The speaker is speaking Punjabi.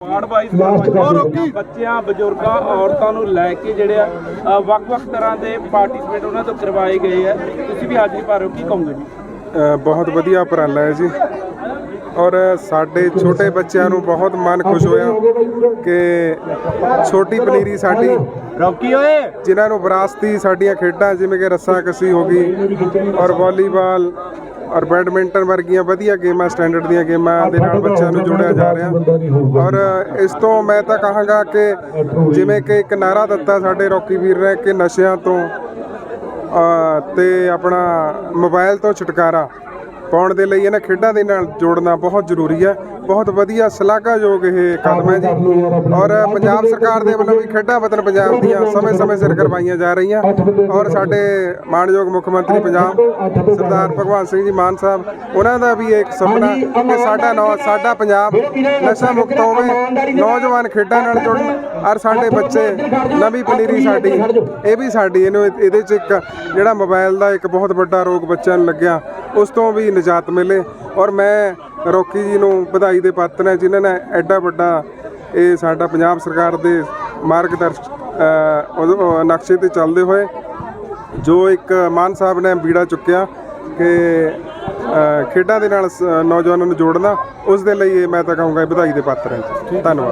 ਵਾਰਡ ਵਾਈਜ਼ ਬੱਚਿਆਂ ਬਜ਼ੁਰਗਾਂ ਔਰਤਾਂ ਨੂੰ ਲੈ ਕੇ ਜਿਹੜੇ ਆ ਵੱਖ-ਵੱਖ ਤਰ੍ਹਾਂ ਦੇ ਪਾਰਟਿਸਿਪੇਟ ਉਹਨਾਂ ਤੋਂ ਕਰਵਾਏ ਗਏ ਆ। ਤੁਸੀਂ ਵੀ ਹਾਜ਼ਰੀ ਭਰ ਰਹੇ ਹੋ ਕੀ ਕਹੋਗੇ ਜੀ? ਬਹੁਤ ਵਧੀਆ ਉਪਰਾਲਾ ਹੈ ਜੀ। ਔਰ ਸਾਡੇ ਛੋਟੇ ਬੱਚਿਆਂ ਨੂੰ ਬਹੁਤ ਮਨ ਖੁਸ਼ ਹੋਇਆ ਕਿ ਛੋਟੀ ਪਨੀਰੀ ਸਾਡੀ ਰੌਕੀ ਓਏ। ਜਿਨ੍ਹਾਂ ਨੂੰ ਵਿਰਾਸਤੀ ਸਾਡੀਆਂ ਖੇਡਾਂ ਜਿਵੇਂ ਕਿ ਰੱਸਾ ਕਸੀ ਹੋ ਗਈ ਔਰ ਵਾਲੀਬਾਲ ਔਰ ਬੈਡਮਿੰਟਨ ਵਰਗੀਆਂ ਵਧੀਆ ਗੇਮਾਂ ਸਟੈਂਡਰਡ ਦੀਆਂ ਗੇਮਾਂ ਦੇ ਨਾਲ ਬੱਚਿਆਂ ਨੂੰ ਜੋੜਿਆ ਜਾ ਰਿਹਾ। ਔਰ ਇਸ ਤੋਂ ਮੈਂ ਤਾਂ ਕਹਾਂਗਾ ਕਿ ਜਿਵੇਂ ਕਿ ਇੱਕ ਨਾਰਾ ਦਿੱਤਾ ਸਾਡੇ ਰੌਕੀ ਵੀਰ ਨੇ ਕਿ ਨਸ਼ਿਆਂ ਤੋਂ ਤੇ ਆਪਣਾ ਮੋਬਾਈਲ ਤੋਂ ਛੁਟਕਾਰਾ ਪਾਉਣ ਦੇ ਲਈ ਇਹਨਾਂ ਖੇਡਾਂ ਦੇ ਨਾਲ ਜੋੜਨਾ ਬਹੁਤ ਜ਼ਰੂਰੀ ਹੈ। ਬਹੁਤ ਵਧੀਆ ਸ਼ਲਾਘਾਯੋਗ ਇਹ ਕਦਮ ਹੈ ਜੀ। ਔਰ ਪੰਜਾਬ ਸਰਕਾਰ ਦੇ ਵੱਲੋਂ ਵੀ ਖੇਡਾਂ ਵਤਨ ਪੰਜਾਬ ਦੀਆਂ ਸਮੇਂ-ਸਮੇਂ ਸਿਰ ਕਰਵਾਈਆਂ ਜਾ ਰਹੀਆਂ। ਔਰ ਸਾਡੇ ਮਾਨਯੋਗ ਮੁੱਖ ਮੰਤਰੀ ਪੰਜਾਬ ਸਰਦਾਰ ਭਗਵੰਤ ਸਿੰਘ ਜੀ ਮਾਨ ਸਾਹਿਬ ਉਹਨਾਂ ਦਾ ਵੀ ਇੱਕ ਸੁਪਨਾ ਕਿ ਸਾਡਾ ਨੌ ਸਾਡਾ ਪੰਜਾਬ ਨਸ਼ਾ ਮੁਕਤ ਹੋਵੇ ਨੌਜਵਾਨ ਖੇਡਾਂ ਨਾਲ ਜੁੜਨ। ਔਰ ਸਾਡੇ ਬੱਚੇ ਨਵੀਂ ਪਨੀਰੀ ਸਾਡੀ ਇਹ ਵੀ ਸਾਡੀ ਇਹਨੂੰ ਇਹਦੇ ਚ ਇੱਕ ਜਿਹੜਾ ਮੋਬਾਈਲ ਦਾ ਇੱਕ ਬਹੁਤ ਵੱਡਾ ਰੋਗ ਬੱਚਿਆਂ ਨੂੰ ਲੱਗਿਆ ਉਸ ਤੋਂ ਵੀ ਨਿਜਾਤ ਮਿਲੇ। ਔਰ ਮੈਂ ਰੋਕੀ ਜੀ ਨੂੰ ਵਧਾਈ ਦੇ ਪਾਤਰ ਹਾਂ ਜਿਨ੍ਹਾਂ ਨੇ ਐਡਾ ਵੱਡਾ ਇਹ ਸਾਡਾ ਪੰਜਾਬ ਸਰਕਾਰ ਦੇ ਮਾਰਗਦਰਸ਼ ਅ, ਉਹ- ਉਹ ਨਕਸ਼ੇ ਤੇ ਚੱਲਦੇ ਹੋਏ ਜੋ ਇੱਕ ਮਾਨ ਸਾਹਿਬ ਨੇ ਬੀੜਾ ਚੁੱਕਿਆ ਕਿ ਖੇਡਾਂ ਦੇ ਨਾਲ ਨੌਜਵਾਨਾਂ ਨੂੰ ਜੋੜਨਾ ਉਸ ਦੇ ਲਈ ਮੈਂ ਤਾਂ ਕਹੂੰਗਾ ਵਧਾਈ ਦੇ ਪਾਤਰ ਹੈ। ਧੰਨਵਾਦ